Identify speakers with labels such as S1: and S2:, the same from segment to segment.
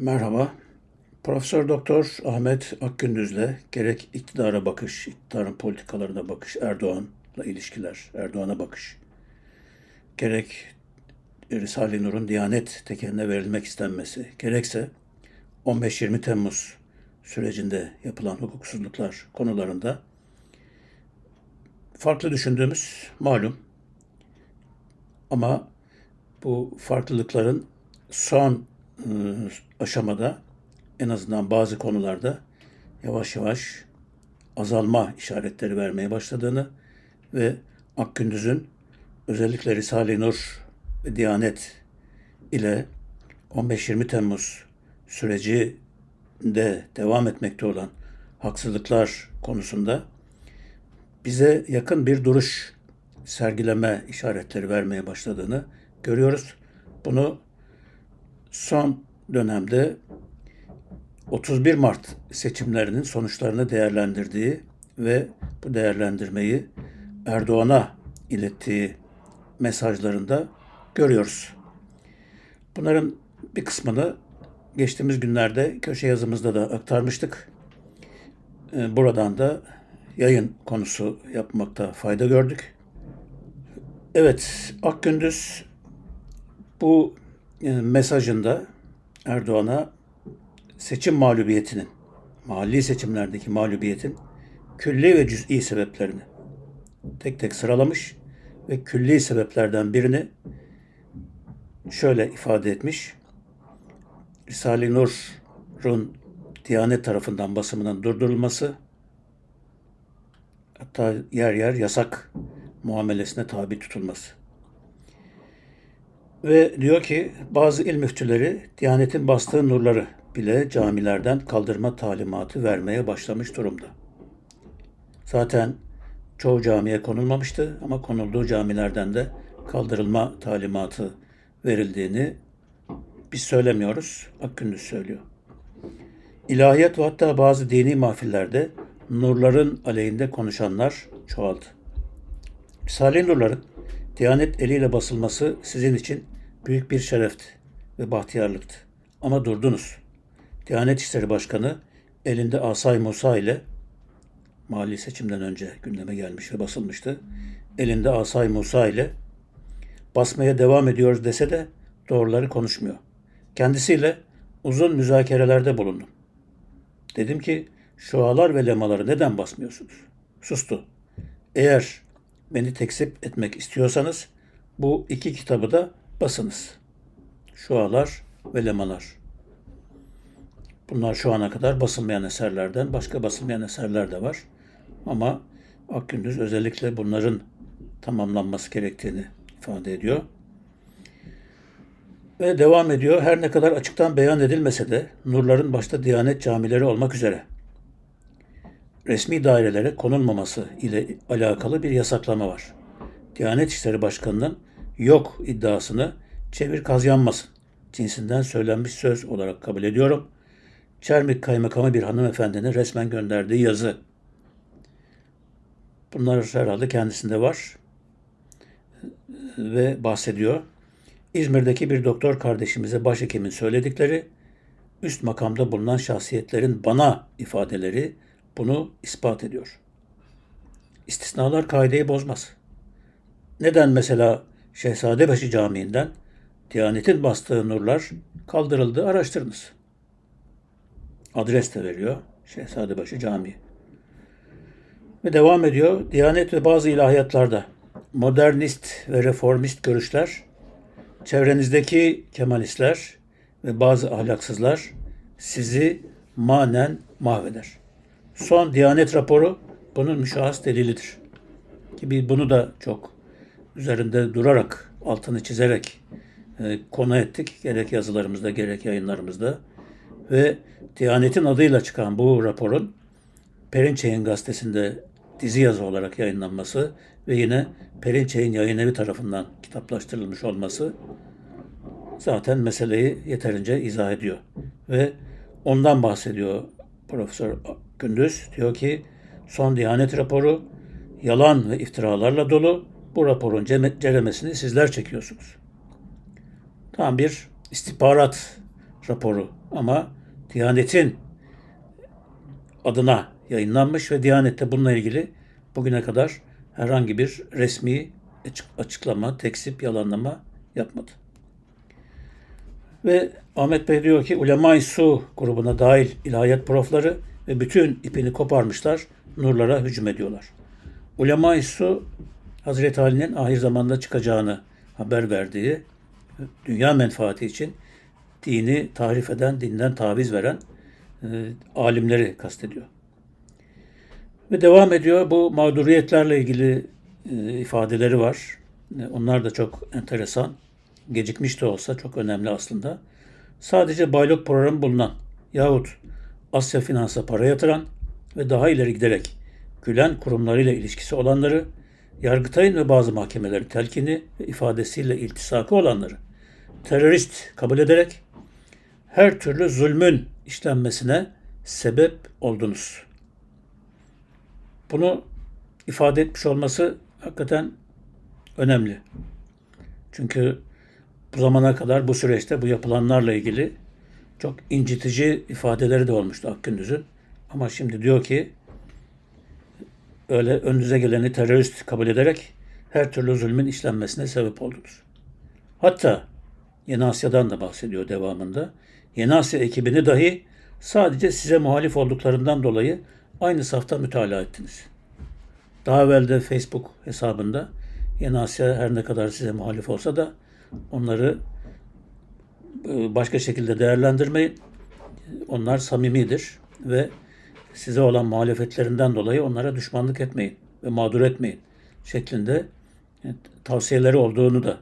S1: Merhaba. Profesör Doktor Ahmet Akgündüz'le gerek iktidara bakış, iktidarın politikalarına bakış, Erdoğan'la ilişkiler, Erdoğan'a bakış, gerek Risale-i Nur'un Diyanet tekeline verilmek istenmesi, gerekse 15-20 Temmuz sürecinde yapılan hukuksuzluklar konularında farklı düşündüğümüz malum. Ama bu farklılıkların son aşamada en azından bazı konularda yavaş yavaş azalma işaretleri vermeye başladığını ve Akgündüz'ün özellikle Risale-i Nur ve Diyanet ile 15-20 Temmuz sürecinde devam etmekte olan haksızlıklar konusunda bize yakın bir duruş sergileme işaretleri vermeye başladığını görüyoruz. Bunu son dönemde 31 Mart seçimlerinin sonuçlarını değerlendirdiği ve bu değerlendirmeyi Erdoğan'a ilettiği mesajlarında görüyoruz. Bunların bir kısmını geçtiğimiz günlerde köşe yazımızda da aktarmıştık. Ee, Buradan da yayın konusu yapmakta fayda gördük. Evet, Akgündüz bu mesajında Erdoğan'a seçim mağlubiyetinin, mahalli seçimlerdeki mağlubiyetin külli ve cüz'i sebeplerini tek tek sıralamış ve külli sebeplerden birini şöyle ifade etmiş. Risale-i Nur'un Diyanet tarafından basımının durdurulması, hatta yer yer yasak muamelesine tabi tutulması. Ve diyor ki bazı il müftüleri Diyanet'in bastığı nurları bile camilerden kaldırma talimatı vermeye başlamış durumda. Zaten çoğu camiye konulmamıştı ama konulduğu camilerden de kaldırılma talimatı verildiğini biz söylemiyoruz, Akgündüz söylüyor. İlahiyat ve hatta bazı dini mahfillerde nurların aleyhinde konuşanlar çoğaldı. Risale-i Nurların Diyanet eliyle basılması sizin için büyük bir şerefti ve bahtiyarlıktı. Ama durdunuz. Diyanet İşleri Başkanı elinde Asay Musa ile mali seçimden önce gündeme gelmiş ve basılmıştı. Elinde Asay Musa ile basmaya devam ediyoruz dese de doğruları konuşmuyor. Kendisiyle uzun müzakerelerde bulundum. Dedim ki şualar ve lemaları neden basmıyorsunuz? Sustu. Eğer beni tekzip etmek istiyorsanız bu iki kitabı da basınız. Şualar ve lemalar. Bunlar şu ana kadar basılmayan eserlerden başka basılmayan eserler de var. Ama Akgündüz özellikle bunların tamamlanması gerektiğini ifade ediyor. Ve devam ediyor. Her ne kadar açıktan beyan edilmese de nurların başta Diyanet camileri olmak üzere resmi dairelere konulmaması ile alakalı bir yasaklama var. Diyanet İşleri Başkanı'nın yok iddiasını çevir kaz yanmasın cinsinden söylenmiş söz olarak kabul ediyorum. Çermik Kaymakamı bir hanımefendinin resmen gönderdiği yazı. Bunlar herhalde kendisinde var ve bahsediyor. İzmir'deki bir doktor kardeşimize başhekimin söyledikleri, üst makamda bulunan şahsiyetlerin bana ifadeleri bunu ispat ediyor. İstisnalar kaideyi bozmaz. Neden mesela Şehzadebaşı Camii'nden Diyanet'in bastığı nurlar kaldırıldı araştırınız. Adres de veriyor Şehzadebaşı Camii. Ve devam ediyor. Diyanet ve bazı ilahiyatlarda modernist ve reformist görüşler, çevrenizdeki kemalistler ve bazı ahlaksızlar sizi manen mahveder. Son Diyanet raporu bunun müşahhas delilidir. Ki biz bunu da çok üzerinde durarak, altını çizerek e, konu ettik. Gerek yazılarımızda, gerek yayınlarımızda. Ve Diyanet'in adıyla çıkan bu raporun Perinçey'in gazetesinde dizi yazı olarak yayınlanması ve yine Perinçey'in yayın evi tarafından kitaplaştırılmış olması zaten meseleyi yeterince izah ediyor. Ve ondan bahsediyor Profesör Gündüz. Diyor ki son Diyanet raporu yalan ve iftiralarla dolu. Bu raporun ceremesini sizler çekiyorsunuz. Tam bir istihbarat raporu ama Diyanet'in adına yayınlanmış ve Diyanet de bununla ilgili bugüne kadar herhangi bir resmi açıklama, tekzip, yalanlama yapmadı. Ve Ahmet Bey diyor ki Ulema-i Su grubuna dahil ilahiyat profları ve bütün ipini koparmışlar, nurlara hücum ediyorlar. Ulema-i Su Hazreti Ali'nin ahir zamanda çıkacağını haber verdiği dünya menfaati için dini tahrif eden, dinden taviz veren e, alimleri kastediyor. Ve devam ediyor. Bu mağduriyetlerle ilgili e, ifadeleri var. E, onlar da çok enteresan. Gecikmiş de olsa çok önemli aslında. Sadece baylok programı bulunan yahut Asya Finans'a para yatıran ve daha ileri giderek Gülen kurumlarıyla ilişkisi olanları, Yargıtay'ın ve bazı mahkemelerin telkini ve ifadesiyle iltisakı olanları terörist kabul ederek her türlü zulmün işlenmesine sebep oldunuz. Bunu ifade etmiş olması hakikaten önemli. Çünkü bu zamana kadar bu süreçte bu yapılanlarla ilgili çok incitici ifadeleri de olmuştu Akgündüz'ün. Ama şimdi diyor ki öyle önünüze geleni terörist kabul ederek her türlü zulmün işlenmesine sebep oldunuz. Hatta Yeni Asya'dan da bahsediyor devamında. Yeni Asya ekibini dahi sadece size muhalif olduklarından dolayı aynı safta mütalaa ettiniz. Daha evvel de Facebook hesabında Yeni Asya her ne kadar size muhalif olsa da onları başka şekilde değerlendirmeyin. Onlar samimidir ve size olan muhalefetlerinden dolayı onlara düşmanlık etmeyin ve mağdur etmeyin şeklinde e, tavsiyeleri olduğunu da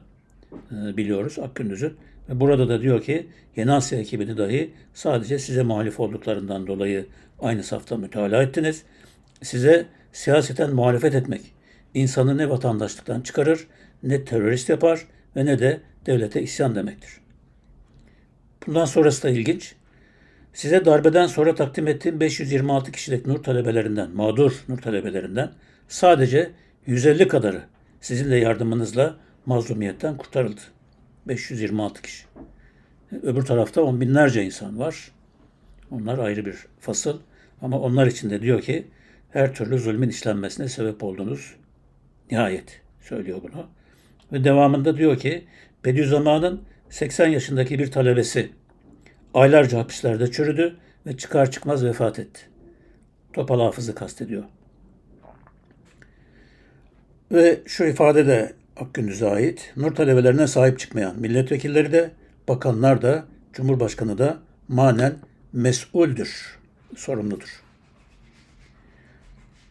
S1: e, biliyoruz Akgündüz'ün. Ve burada da diyor ki Yeni Asya ekibini dahi sadece size muhalif olduklarından dolayı aynı safta mütalaa ettiniz. Size siyaseten muhalefet etmek insanı ne vatandaşlıktan çıkarır, ne terörist yapar ve ne de devlete isyan demektir. Bundan sonrası da ilginç. Size darbeden sonra takdim ettiğim 526 kişilik nur talebelerinden, mağdur nur talebelerinden sadece 150 kadarı sizin de yardımınızla mazlumiyetten kurtarıldı. 526 kişi. Öbür tarafta on binlerce insan var. Onlar ayrı bir fasıl. Ama onlar için de diyor ki her türlü zulmün işlenmesine sebep oldunuz. Nihayet söylüyor bunu. Ve devamında diyor ki Bediüzzaman'ın 80 yaşındaki bir talebesi aylarca hapislerde çürüdü ve çıkar çıkmaz vefat etti. Topal Hafız'ı kastediyor. Ve şu ifade de Akgündüz'e ait. Nur talebelerine sahip çıkmayan milletvekilleri de, bakanlar da, Cumhurbaşkanı da manen mesuldür, sorumludur.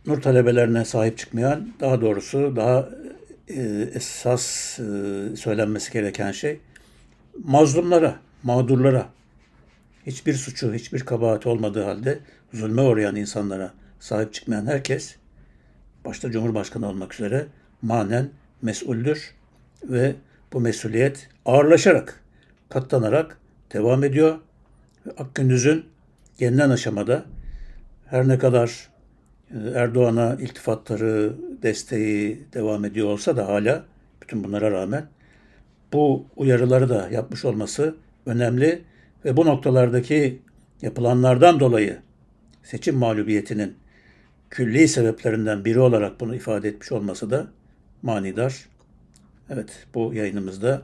S1: Nur talebelerine sahip çıkmayan, daha doğrusu daha e, esas e, söylenmesi gereken şey, mazlumlara, mağdurlara, hiçbir suçu, hiçbir kabahati olmadığı halde zulme uğrayan insanlara sahip çıkmayan herkes, başta Cumhurbaşkanı olmak üzere manen mesuldür ve bu mesuliyet ağırlaşarak, katlanarak devam ediyor. Akgündüz'ün gelinen aşamada her ne kadar e, Erdoğan'a iltifatları, desteği devam ediyor olsa da hala bütün bunlara rağmen bu uyarıları da yapmış olması önemli ve bu noktalardaki yapılanlardan dolayı seçim mağlubiyetinin külli sebeplerinden biri olarak bunu ifade etmiş olması da manidar. Evet bu yayınımızda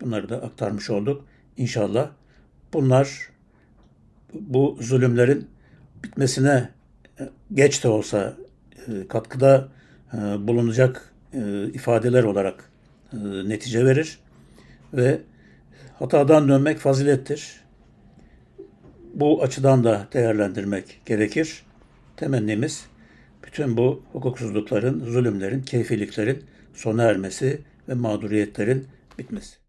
S1: bunları da aktarmış olduk. İnşallah bunlar bu zulümlerin bitmesine e, geç de olsa e, katkıda e, bulunacak ifadeler olarak netice verir ve hatadan dönmek fazilettir. Bu açıdan da değerlendirmek gerekir. Temennimiz bütün bu hukuksuzlukların, zulümlerin, keyfiliklerin sona ermesi ve mağduriyetlerin bitmesi.